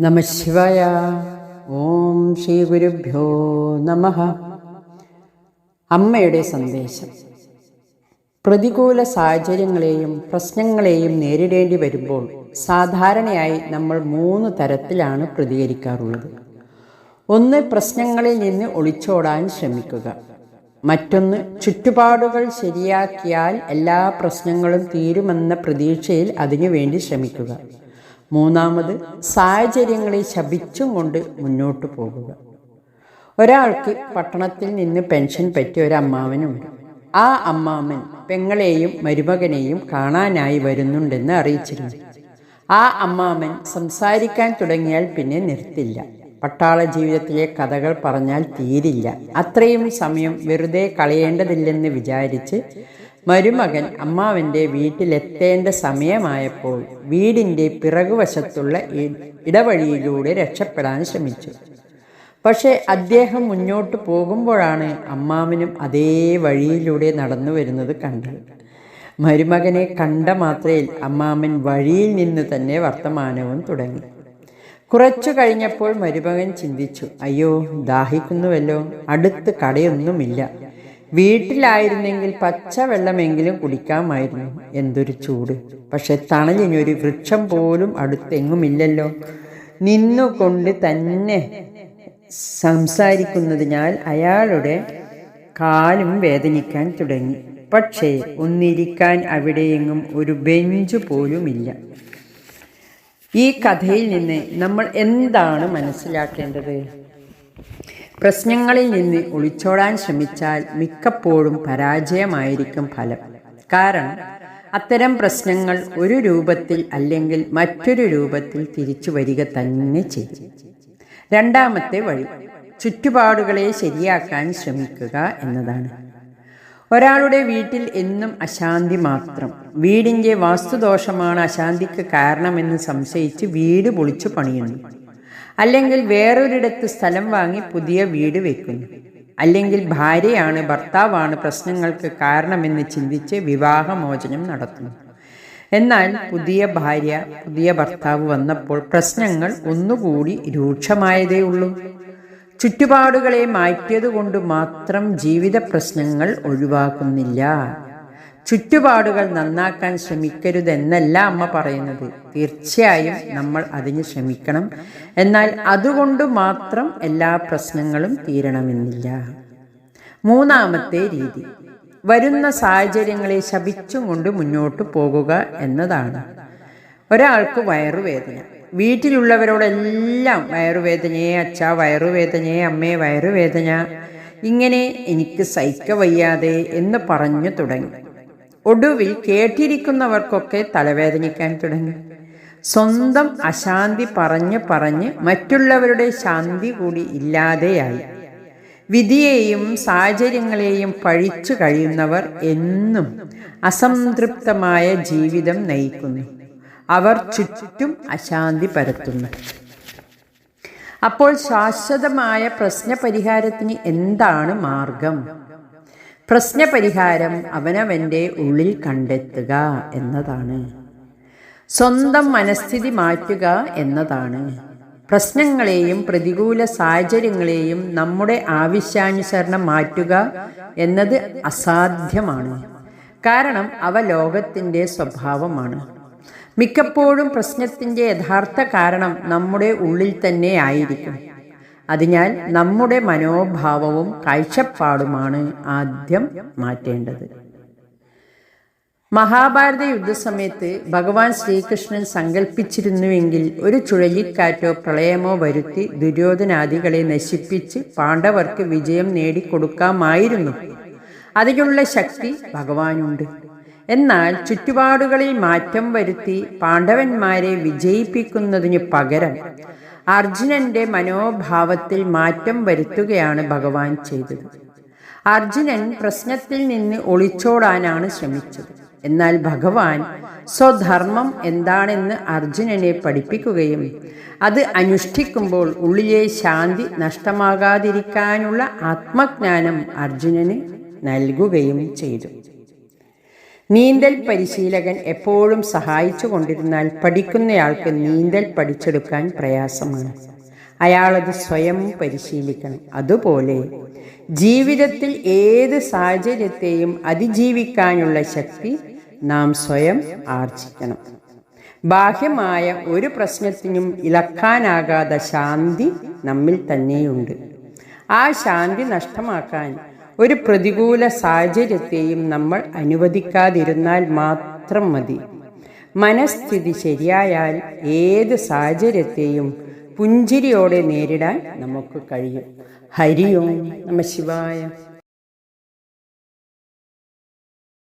നമ ശിവായ. ഓം ശ്രീ ഗുരുഭ്യോ നമ. അമ്മയുടെ സന്ദേശം. പ്രതികൂല സാഹചര്യങ്ങളെയും പ്രശ്നങ്ങളെയും നേരിടേണ്ടി വരുമ്പോൾ സാധാരണയായി നമ്മൾ മൂന്ന് തരത്തിലാണ് പ്രതികരിക്കാറുള്ളത്. ഒന്ന് പ്രശ്നങ്ങളിൽ നിന്ന് ഒളിച്ചോടാൻ ശ്രമിക്കുക. മറ്റൊന്ന് ചുറ്റുപാടുകൾ ശരിയാക്കിയാൽ എല്ലാ പ്രശ്നങ്ങളും തീരുമെന്ന പ്രതീക്ഷയിൽ അതിനുവേണ്ടി ശ്രമിക്കുക. മൂന്നാമത് സാഹചര്യങ്ങളെ ശപിച്ചും കൊണ്ട് മുന്നോട്ട് പോകുക. ഒരാൾക്ക് പട്ടണത്തിൽ നിന്ന് പെൻഷൻ പറ്റിയ ഒരു അമ്മാവനുണ്ട്. ആ അമ്മാവൻ പെങ്ങളെയും മരുമകനെയും കാണാനായി വരുന്നുണ്ടെന്ന് അറിയിച്ചിരുന്നു. ആ അമ്മാവൻ സംസാരിക്കാൻ തുടങ്ങിയാൽ പിന്നെ നിർത്തില്ല. പട്ടാള ജീവിതത്തിലെ കഥകൾ പറഞ്ഞാൽ തീരില്ല. അത്രയും സമയം വെറുതെ കളയേണ്ടതില്ലെന്ന് വിചാരിച്ച് മരുമകൻ അമ്മാവന്റെ വീട്ടിലെത്തേണ്ട സമയമായപ്പോൾ വീടിന്റെ പിറകുവശത്തുള്ള ഇടവഴിയിലൂടെ രക്ഷപ്പെടാൻ ശ്രമിച്ചു. പക്ഷേ അദ്ദേഹം മുന്നോട്ട് പോകുമ്പോഴാണ് അമ്മാവനും അതേ വഴിയിലൂടെ നടന്നു വരുന്നത് കണ്ടത്. മരുമകനെ കണ്ട മാത്രയിൽ അമ്മാമൻ വഴിയിൽ നിന്ന് തന്നെ വർത്തമാനവും തുടങ്ങി. കുറച്ചു കഴിഞ്ഞപ്പോൾ മരുമകൻ ചിന്തിച്ചു അയ്യോ ദാഹിക്കുന്നുവല്ലോ അടുത്ത് കടയൊന്നുമില്ല. വീട്ടിലായിരുന്നെങ്കിൽ പച്ചവെള്ളമെങ്കിലും കുടിക്കാമായിരുന്നു. എന്തൊരു ചൂട്. പക്ഷെ തണലിനൊരു വൃക്ഷം പോലും അടുത്തെങ്ങുമില്ലല്ലോ. നിന്നുകൊണ്ട് തന്നെ സംസാരിക്കുന്നതിനാൽ അയാളുടെ കാലും വേദനിക്കാൻ തുടങ്ങി. പക്ഷേ ഒന്നിരിക്കാൻ അവിടെയെങ്ങും ഒരു ബെഞ്ച് പോലുമില്ല. ഈ കഥയിൽ നിന്ന് നമ്മൾ എന്താണ് മനസ്സിലാക്കേണ്ടത്? പ്രശ്നങ്ങളിൽ നിന്ന് ഒളിച്ചോടാൻ ശ്രമിച്ചാൽ മിക്കപ്പോഴും പരാജയമായിരിക്കും ഫലം. കാരണം അത്തരം പ്രശ്നങ്ങൾ ഒരു രൂപത്തിൽ അല്ലെങ്കിൽ മറ്റൊരു രൂപത്തിൽ തിരിച്ചു വരിക തന്നെ ചെയ്യും. രണ്ടാമത്തെ വഴി ചുറ്റുപാടുകളെ ശരിയാക്കാൻ ശ്രമിക്കുക എന്നതാണ്. ഒരാളുടെ വീട്ടിൽ എന്നും അശാന്തി മാത്രം. വീടിന്റെ വാസ്തുദോഷമാണ് അശാന്തിക്ക് കാരണമെന്ന് സംശയിച്ച് വീട് പൊളിച്ചു പണിയുന്നു. അല്ലെങ്കിൽ വേറൊരിടത്ത് സ്ഥലം വാങ്ങി പുതിയ വീട് വെക്കുന്നു. അല്ലെങ്കിൽ ഭാര്യയാണ് ഭർത്താവാണ് പ്രശ്നങ്ങൾക്ക് കാരണമെന്ന് ചിന്തിച്ച് വിവാഹമോചനം നടത്തുന്നു. എന്നാൽ പുതിയ ഭാര്യ പുതിയ ഭർത്താവ് വന്നപ്പോൾ പ്രശ്നങ്ങൾ ഒന്നുകൂടി രൂക്ഷമായതേ ഉള്ളൂ. ചുറ്റുപാടുകളെ മാറ്റിയതുകൊണ്ട് മാത്രം ജീവിത പ്രശ്നങ്ങൾ ഒഴിവാക്കുന്നില്ല. ചുറ്റുപാടുകൾ നന്നാക്കാൻ ശ്രമിക്കരുതെന്നല്ല അമ്മ പറയുന്നത്. തീർച്ചയായും നമ്മൾ അതിന് ശ്രമിക്കണം. എന്നാൽ അതുകൊണ്ട് മാത്രം എല്ലാ പ്രശ്നങ്ങളും തീരണമെന്നില്ല. മൂന്നാമത്തെ രീതി. വരുന്ന സാഹചര്യങ്ങളെ ശപിച്ചും കൊണ്ട് മുന്നോട്ട് പോകുക എന്നതാണ്. ഒരാൾക്ക് വയറുവേദന. വീട്ടിലുള്ളവരോടെല്ലാം വയറുവേദനയെ അച്ഛ വയറുവേദനയെ അമ്മേ വയറുവേദന. ഇങ്ങനെ എനിക്ക് സഹിക്കവയ്യാതെ എന്ന് പറഞ്ഞു തുടങ്ങി. ഒടുവിൽ കേട്ടിരിക്കുന്നവർക്കൊക്കെ തലവേദനിക്കാൻ തുടങ്ങി. സ്വന്തം അശാന്തി പറഞ്ഞ് പറഞ്ഞ് മറ്റുള്ളവരുടെ ശാന്തി കൂടി ഇല്ലാതെയായി. വിധിയെയും സാഹചര്യങ്ങളെയും പഴിച്ചു കഴിയുന്നവർ എന്നും അസംതൃപ്തമായ ജീവിതം നയിക്കുന്നു. അവർ ചുറ്റും അശാന്തി പരത്തുന്നു. അപ്പോൾ ശാശ്വതമായ പ്രശ്നപരിഹാരത്തിന് എന്താണ് മാർഗം? പ്രശ്നപരിഹാരം അവനവന്റെ ഉള്ളിൽ കണ്ടെത്തുക എന്നതാണ്. സ്വന്തം മനസ്ഥിതി മാറ്റുക എന്നതാണ്. പ്രശ്നങ്ങളെയും പ്രതികൂല സാഹചര്യങ്ങളെയും നമ്മുടെ ആവശ്യാനുസരണം മാറ്റുക എന്നത് അസാധ്യമാണ്. കാരണം അവ ലോകത്തിന്റെ സ്വഭാവമാണ്. മിക്കപ്പോഴും പ്രശ്നത്തിന്റെ യഥാർത്ഥ കാരണം നമ്മുടെ ഉള്ളിൽ തന്നെ ആയിരിക്കും. അതിനാൽ നമ്മുടെ മനോഭാവവും കാഴ്ചപ്പാടുമാണ് ആദ്യം മാറ്റേണ്ടത്. മഹാഭാരത യുദ്ധസമയത്ത് ഭഗവാൻ ശ്രീകൃഷ്ണൻ സങ്കല്പിച്ചിരുന്നുവെങ്കിൽ ഒരു ചുഴലിക്കാറ്റോ പ്രളയമോ വരുത്തി ദുര്യോധനാദികളെ നശിപ്പിച്ച് പാണ്ഡവർക്ക് വിജയം നേടിക്കൊടുക്കാമായിരുന്നു. അതിനുള്ള ശക്തി ഭഗവാനുണ്ട്. എന്നാൽ ചുറ്റുപാടുകളിൽ മാറ്റം വരുത്തി പാണ്ഡവന്മാരെ വിജയിപ്പിക്കുന്നതിനു പകരം അർജുനന്റെ മനോഭാവത്തിൽ മാറ്റം വരുത്തുകയാണ് ഭഗവാൻ ചെയ്തത്. അർജുനൻ പ്രശ്നത്തിൽ നിന്ന് ഒളിച്ചോടാനാണ് ശ്രമിച്ചത്. എന്നാൽ ഭഗവാൻ സ്വധർമ്മം എന്താണെന്ന് അർജുനനെ പഠിപ്പിക്കുകയും അത് അനുഷ്ഠിക്കുമ്പോൾ ഉള്ളിലെ ശാന്തി നഷ്ടമാകാതിരിക്കാനുള്ള ആത്മജ്ഞാനം അർജുനന് നൽകുകയും ചെയ്തു. നീന്തൽ പരിശീലകൻ എപ്പോഴും സഹായിച്ചു കൊണ്ടിരുന്നാൽ പഠിക്കുന്നയാൾക്ക് നീന്തൽ പഠിച്ചെടുക്കാൻ പ്രയാസമാണ്. അയാളത് സ്വയം പരിശീലിക്കണം. അതുപോലെ ജീവിതത്തിൽ ഏത് സാഹചര്യത്തെയും അതിജീവിക്കാനുള്ള ശക്തി നാം സ്വയം ആർജിക്കണം. ബാഹ്യമായ ഒരു പ്രശ്നത്തിനും ഇളക്കാനാകാത്ത ശാന്തി നമ്മിൽ തന്നെയുണ്ട്. ആ ശാന്തി നഷ്ടമാക്കാൻ ഒരു പ്രതികൂല സാഹചര്യത്തെയും നമ്മൾ അനുവദിക്കാതിരുന്നാൽ മാത്രം മതി. മനസ്ഥിതി ശരിയായാൽ ഏത് സാഹചര്യത്തെയും പുഞ്ചിരിയോടെ നേരിടാൻ നമുക്ക് കഴിയും. ഹരിയോ നമ ശിവായ.